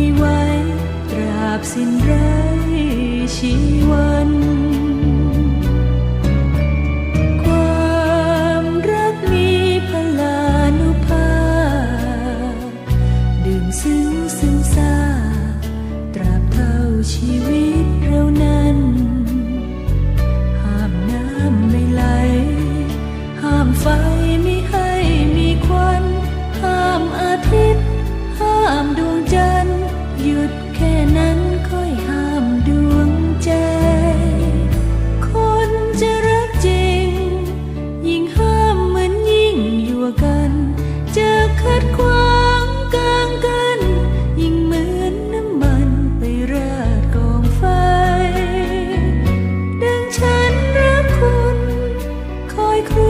ไม่ไหวตราบสิ้นไรชีวัน like